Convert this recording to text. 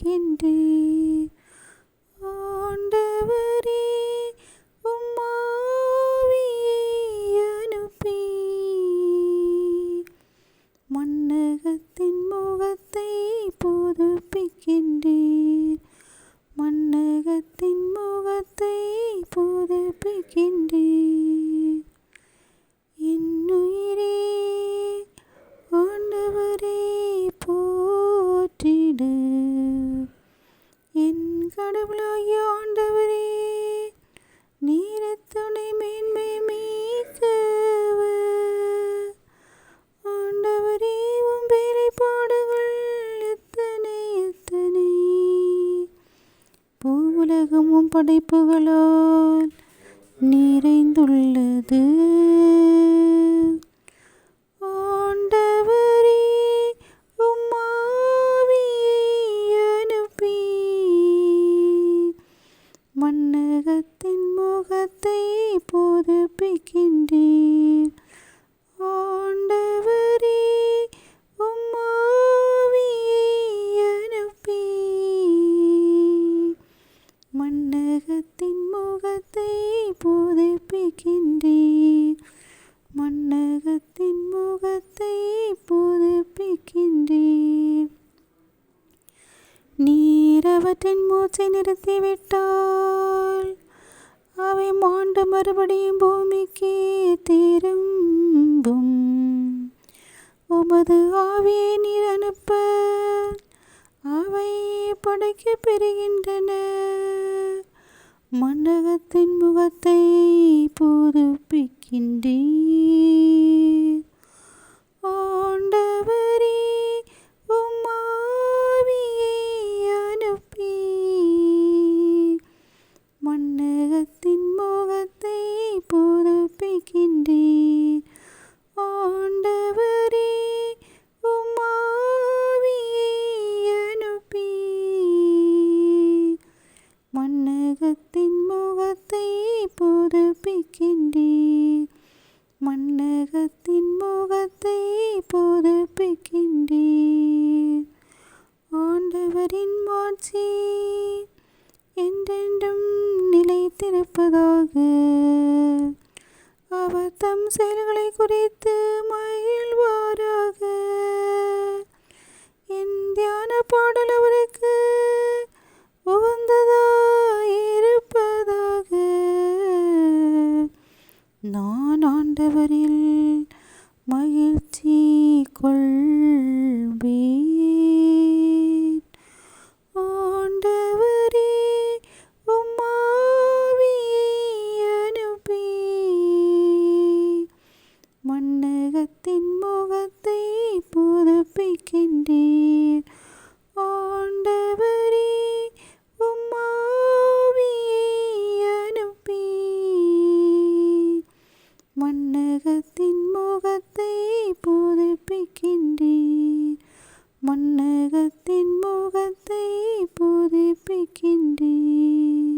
kindy. கடவுளாகிய ஆண்டவரே நீரத்துணை மேன்மை மீட்கவ ஆண்டவரே உன் வேலை பாடுகள் எத்தனை? எத்தனை பூவுலகமும் படைப்புகளால் நிறைந்துள்ளது. அவற்றின் மூச்சை நிறுத்திவிட்டால் அவை மாண்டு மறுபடியும் பூமிக்கு திரும்பும். உமது ஆவியை நீர் அனுப்ப அவை படைக்கப் பெறுகின்றன. மண்டகத்தின் முகத்தை புதுப்பிக்கின்றீர். மன்னகத்தின் முகத்தை புதுப்பிக்கின்றீர். மன்னகத்தின் முகத்தை புதுப்பிக்கின்றீர். ஆண்டவரின் மாட்சி என்றென்றும் நிலைத்திருப்பதாக. அவர் தம் செயல்களை குறித்து மகிழ்வாராக. என் தியான பாடல் அவரை ஆண்டவரில் மகிழ்ச்சி கொள்வே மன்னகத்தின் முகத்தை புதுப்பிக்கின்றீர். மன்னகத்தின் முகத்தை புதுப்பிக்கின்றீர்.